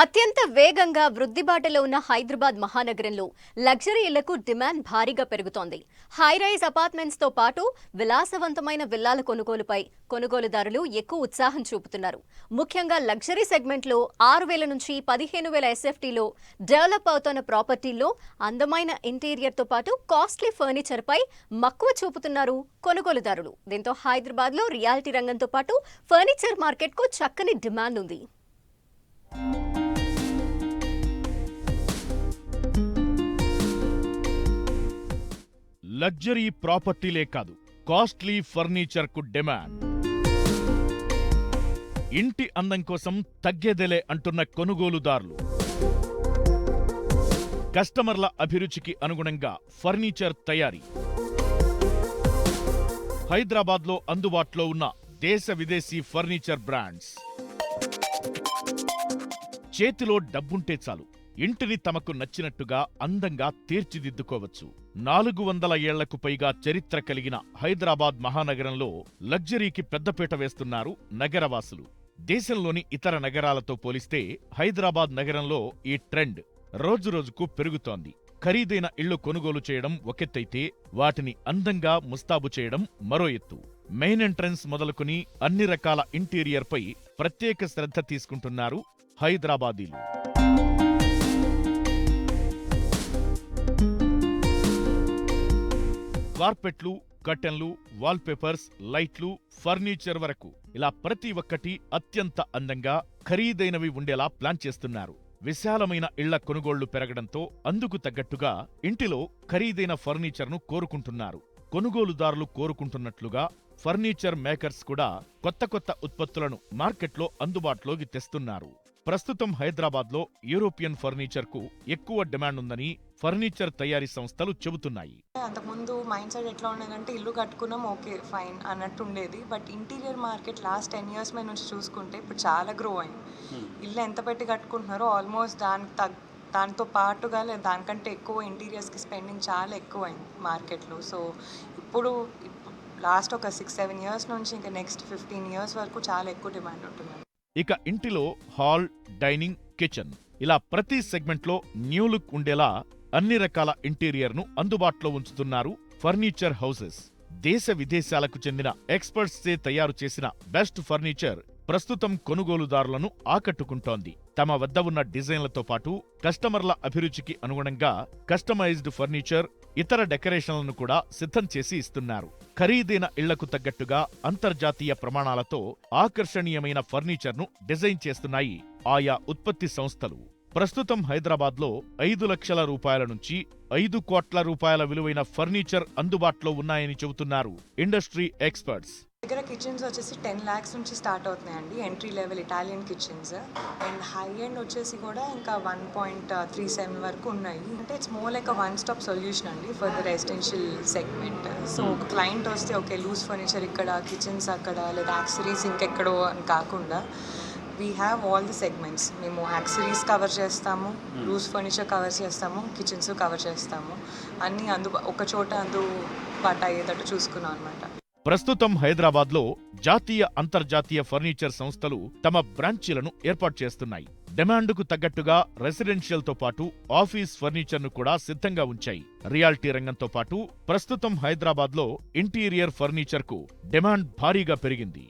అత్యంత వేగంగా వృద్ధి బాటలో ఉన్న హైదరాబాద్ మహానగరంలో లగ్జరీ ఇళ్ళకు డిమాండ్ భారీగా పెరుగుతోంది. హైరైజ్ అపార్ట్మెంట్స్తో పాటు విలాసవంతమైన విల్లాల కొనుగోలుపై కొనుగోలుదారులు ఎక్కువ ఉత్సాహం చూపుతున్నారు. ముఖ్యంగా లగ్జరీ సెగ్మెంట్లో ఆరు వేల నుంచి పదిహేను వేల ఎస్ఎఫ్టీలో డెవలప్ అవుతున్న ప్రాపర్టీల్లో అందమైన ఇంటీరియర్తో పాటు కాస్ట్లీ ఫర్నిచర్పై మక్కువ చూపుతున్నారు కొనుగోలుదారులు. దీంతో హైదరాబాద్లో రియాలిటీ రంగంతో పాటు ఫర్నిచర్ మార్కెట్కు చక్కని డిమాండ్ ఉంది. లగ్జరీ ప్రాపర్టీలే కాదు కాస్ట్లీ ఫర్నిచర్కు డిమాండ్. ఇంటి అందం కోసం తగ్గేదెలే అంటున్న కొనుగోలుదారులు. కస్టమర్ల అభిరుచికి అనుగుణంగా ఫర్నిచర్ తయారీ. హైదరాబాద్లో అందుబాటులో ఉన్న దేశ విదేశీ ఫర్నిచర్ బ్రాండ్స్. చేతిలో డబ్బుంటే చాలు. ఇంటిని తమకు నచ్చినట్టుగా అందంగా తీర్చిదిద్దుకోవచ్చు. నాలుగు వందల ఏళ్ళకు పైగా చరిత్ర కలిగిన హైదరాబాద్ మహానగరంలో లగ్జరీకి పెద్దపీట వేస్తున్నారు నగరవాసులు. దేశంలోని ఇతర నగరాలతో పోలిస్తే హైదరాబాద్ నగరంలో ఈ ట్రెండ్ రోజురోజుకు పెరుగుతోంది. ఖరీదైన ఇళ్ళు కొనుగోలు చేయడం ఒకెత్తైతే వాటిని అందంగా ముస్తాబు చేయడం మరో ఎత్తు. మెయిన్ ఎంట్రన్స్ మొదలుకుని అన్ని రకాల ఇంటీరియర్పై ప్రత్యేక శ్రద్ధ తీసుకుంటున్నారు హైదరాబాదీలు. కార్పెట్లు కర్టెన్లు వాల్పేపర్స్ లైట్లు ఫర్నిచర్ వరకు ఇలా ప్రతి ఒక్కటి అత్యంత అందంగా ఖరీదైనవి ఉండేలా ప్లాన్ చేస్తున్నారు. విశాలమైన ఇళ్ళ కొనుగోళ్ళు పెరగడంతో అందుకు తగ్గట్టుగా ఇంటిలో ఖరీదైన ఫర్నిచర్ను కోరుకుంటున్నారు. కొనుగోలుదారులు కోరుకుంటున్నట్లుగా ఫర్నిచర్ మేకర్స్ కూడా కొత్త కొత్త ఉత్పత్తులను మార్కెట్లో అందుబాటులోకి తెస్తున్నారు. ప్రస్తుతం హైదరాబాద్లో యూరోపియన్ ఫర్నిచర్కు ఎక్కువ డిమాండ్ ఉందని ఫర్నిచర్ తయారీ సంస్థలు చెబుతున్నాయి. అంతకుముందు మైండ్ సెట్ ఎట్లా ఉండేదంటే ఇల్లు కట్టుకున్నాం ఓకే ఫైన్ అన్నట్టు ఉండేది but interior market last ten years మీద నుంచి చూసుకుంటే ఇప్పుడు చాలా గ్రో అయింది. ఇల్లు ఎంత పెట్టి కట్టుకుంటున్నారో ఆల్మోస్ట్ దానికి తగ్ దాంతో పాటుగా లేదా దానికంటే ఎక్కువ ఇంటీరియర్స్కి స్పెండింగ్ చాలా ఎక్కువ అయింది మార్కెట్లో. సో ఇప్పుడు లాస్ట్ ఒక సిక్స్ సెవెన్ ఇయర్స్ నుంచి ఇంకా నెక్స్ట్ ఫిఫ్టీన్ ఇయర్స్ వరకు చాలా ఎక్కువ డిమాండ్ ఉంటుంది ఇక ఇంటిలో హాల్ డైనింగ్ కిచెన్. ఇలా ప్రతి సెగ్మెంట్లో న్యూ లుక్ ఉండేలా అన్ని రకాల ఇంటీరియర్ను అందుబాటులో ఉంచుతున్నారు ఫర్నిచర్ హౌసెస్. దేశ విదేశాలకు చెందిన ఎక్స్పర్ట్స్చే తయారు చేసిన బెస్ట్ ఫర్నిచర్ ప్రస్తుతం కొనుగోలుదారులను ఆకట్టుకుంటోంది. తమ వద్ద ఉన్న డిజైన్లతో పాటు కస్టమర్ల అభిరుచికి అనుగుణంగా కస్టమైజ్డ్ ఫర్నిచర్ ఇతర డెకరేషన్లను కూడా సిద్ధం చేసి ఇస్తున్నారు. ఖరీదైన ఇళ్ళకు తగ్గట్టుగా అంతర్జాతీయ ప్రమాణాలతో ఆకర్షణీయమైన ఫర్నిచర్ను డిజైన్ చేస్తున్నాయి ఆయా ఉత్పత్తి సంస్థలు. ప్రస్తుతం హైదరాబాద్లో ఐదు లక్షల రూపాయల నుంచి ఐదు కోట్ల రూపాయల విలువైన ఫర్నిచర్ అందుబాటులో ఉన్నాయని చెబుతున్నారు ఇండస్ట్రీ ఎక్స్పర్ట్స్. దగ్గర కిచెన్స్ వచ్చేసి టెన్ ల్యాక్స్ నుంచి స్టార్ట్ అవుతున్నాయండి. Entry level Italian kitchens and high end వచ్చేసి కూడా ఇంకా వన్ పాయింట్ త్రీ సెవెన్ వరకు ఉన్నాయి. అంటే it's more like one stop solution అండి for the residential segment so ఒక క్లయింట్ వస్తే ఓకే లూజ్ ఫర్నిచర్ ఇక్కడ కిచెన్స్ అక్కడ లేదా యాక్సరీస్ ఇంకెక్కడో అని కాకుండా we have all the segments మేము యాక్సరీస్ కవర్ చేస్తాము లూజ్ ఫర్నిచర్ కవర్ చేస్తాము కిచెన్స్ కవర్ చేస్తాము. అన్నీ అందు ఒక చోట అందుబాటు అయ్యేటట్టు చూసుకున్నాం అనమాట ప్రస్తుతం హైదరాబాద్లో జాతీయ అంతర్జాతీయ ఫర్నిచర్ సంస్థలు తమ బ్రాంచీలను ఏర్పాటు చేస్తున్నాయి. డిమాండ్కు తగ్గట్టుగా రెసిడెన్షియల్తో పాటు ఆఫీస్ ఫర్నిచర్ను కూడా సిద్ధంగా ఉంచాయి. రియాల్టీ రంగంతో పాటు ప్రస్తుతం హైదరాబాద్లో ఇంటీరియర్ ఫర్నిచర్కు డిమాండ్ భారీగా పెరిగింది.